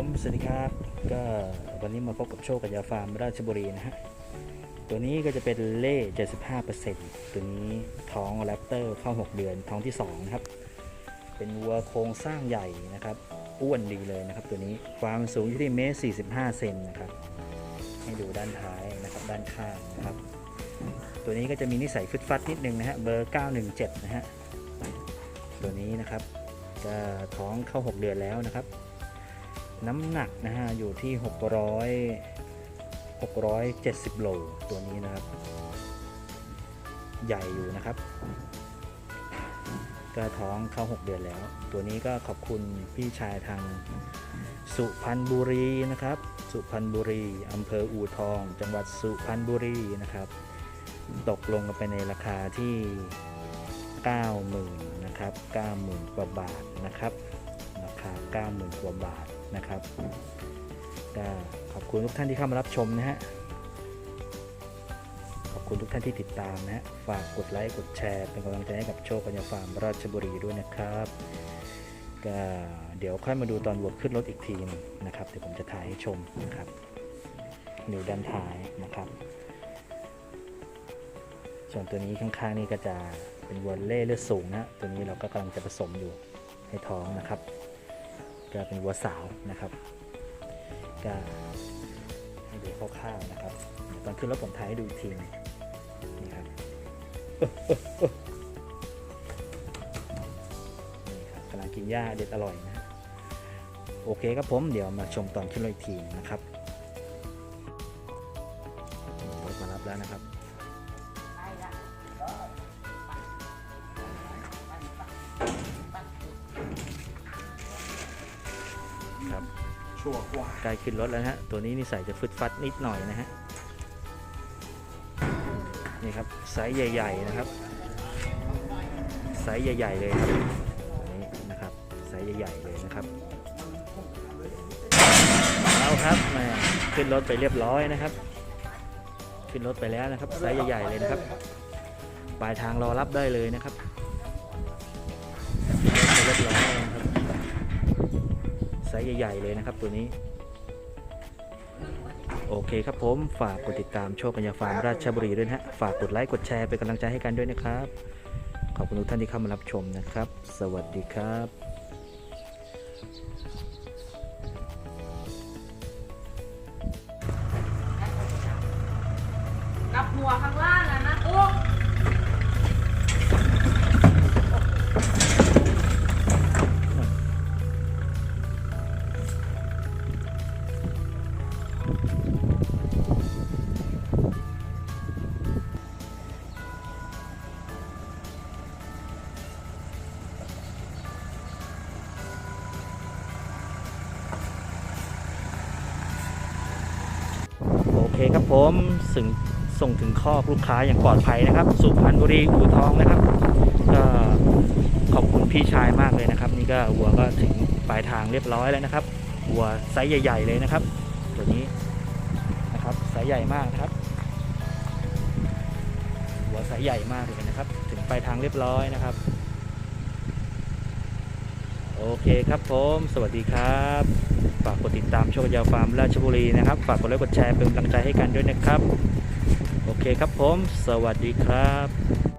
ผมสวัสดีครับก็วันนี้มาพบกับโชคกับยาฟาร์มราชบุรีนะฮะตัวนี้ก็จะเป็นเล่ 75%ตัวนี้ท้องแรปเตอร์เข้า 6 เดือนท้องที่2นะครับ เป็นวัวโครงสร้างใหญ่นะครับ อ้วนดีเลยนะครับ ตัวนี้ความสูงอยู่ที่เมตร45 เซนนะครับ ให้ดูด้านท้ายนะครับด้านข้างนะครับ ตัวนี้ก็จะมีนิสัยฟึดฟัดนิดนึงนะฮะเบอร์ 917 นะฮะตัวนี้นะครับจะท้องเข้า 6 เดือนแล้วนะครับ น้ำหนักนะฮะอยู่ที่ 600 670 โลตัวนี้นะครับ ใหญ่อยู่นะครับก็ท้องเข้า 6 เดือนแล้ว ตัวนี้ก็ขอบคุณพี่ชายทางสุพรรณบุรีนะครับ สุพรรณบุรีอำเภออู่ทอง จังหวัดสุพรรณบุรีนะครับ ตกลงกันไปในราคาที่ 90,000 นะครับ 90,000 กว่าบาทนะครับ ราคา 90,000 กว่าบาท นะครับก็ขอบคุณทุกท่านที่เข้ามารับชมนะฮะขอบคุณทุกท่านที่ติดตามนะฮะฝากกดไลค์กดแชร์ เป็นกำลังใจให้กับโชคปัญญาฟาร์มราชบุรีด้วยนะครับก็เดี๋ยวค่อยมาดูตอนวัวขึ้นรถอีกทีนึงนะครับเดี๋ยวผมจะถ่ายให้ชมนะครับดูด้านท้ายนะครับ ส่วนตัวนี้ข้างๆนี่ก็จะเป็นวัวเล่เลือดสูงนะตัวนี้เราก็กำลังจะผสมอยู่ให้ท้องนะครับ ก็เป็นวัวสาวนะครับก็ให้ดูคร่าวๆนะครับตอนขึ้นรถผมถ่ายให้ดูอีกทีนึงนี่ครับนี่ครับกำลังกินหญ้าเด็ดอร่อยนะโอเคครับผมเดี๋ยวมาชมตอนขึ้นรถอีกทีนะครับรถมารับแล้วนะครับัวกว่าใกล้ขึ้นรถแล้วฮะ ตัวนี้นิสัยจะฟึดฟัดนิดหน่อยนะฮะ นี่ครับไซส์ใหญ่ ๆ นะครับ ไซส์ใหญ่ ๆ เลยครับนนี้นะครับ ไซส์ใหญ่ ๆ เลยนะครับเอาครับม่ขึ้นรถไปเรียบร้อยนะครับ ขึ้นรถไปแล้วนะครับ ไซส์ใหญ่ ๆ เลยนะครับ ปลายทางรอรับได้เลยนะครับเรียบร้อย ไซส์ใหญ่ๆเลยนะครับตัวนี้ โอเคครับผมฝากกดติดตามโชคปัญญาฟาร์มราชบุรีด้วยนะฮะฝากกดไลค์กดแชร์เป็นกำลังใจให้กันด้วยนะครับ ขอบคุณทุกท่านที่เข้ามารับชมนะครับ สวัสดีครับกับหัวข้างล่าง คครับผมส่งส่งถึงคอกลูกค้าอย่างปลอดภัยนะครับ สุพรรณบุรีอู่ทองนะครับ ก็ขอบคุณพี่ชายมากเลยนะครับ นี่ก็วัวก็ถึงปลายทางเรียบร้อยแล้วนะครับวัวไซส์ใหญ่ ๆ เลยนะครับ ตัวนี้นะครับไซส์ใหญ่มากนะครับวัวไซส์ใหญ่มากเลยนะครับ ถึงปลายทางเรียบร้อยนะครับ โอเคครับผมสวัสดีครับ ฝากกดติดตามโชคยาวฟาร์มราชบุรีนะครับ ฝากกดไลค์กดแชร์เป็นกำลังใจให้กันด้วยนะครับ โอเคครับผม สวัสดีครับ